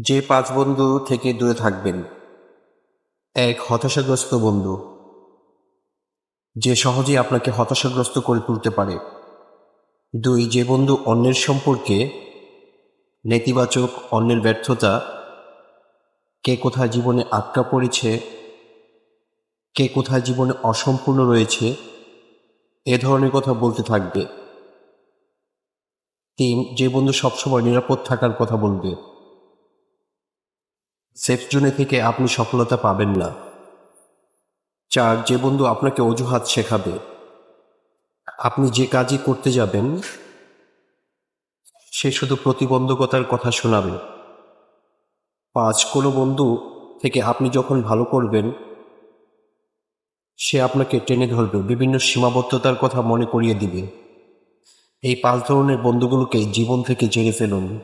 যে পাঁচ বন্ধু থেকে দূরে থাকবেন। এক হতাশাগ্রস্ত বন্ধু। যে সহজেই আপনাকে হতাশাগ্রস্ত করে তুলতে পারে। দুই, যে বন্ধু অন্যের সম্পর্কে নেতিবাচক, অন্যের ব্যর্থতা, কে কোথায় জীবনে আটকা পড়েছে, কে কোথায় জীবনে অসম্পূর্ণ রয়েছে, এ ধরনের কথা বলতে থাকবে। তিন, যে বন্ধু সবসময় নিরাপদ থাকার কথা বলবে। সেফ জোনে থেকে আপনি সফলতা পাবেন না। চার, যে বন্ধু আপনাকে অজুহাত শেখাবে, আপনি যে কাজই করতে যাবেন, সে শুধু প্রতিবন্ধকতার কথা শোনাবে। পাঁচ, কোনো বন্ধু থেকে আপনি যখন ভালো করবেন, সে আপনাকে টেনে ধরবে, বিভিন্ন সীমাবদ্ধতার কথা মনে করিয়ে দিবে। এই পাঁচ ধরনের বন্ধুগুলোকে জীবন থেকে জেনে ফেলুন।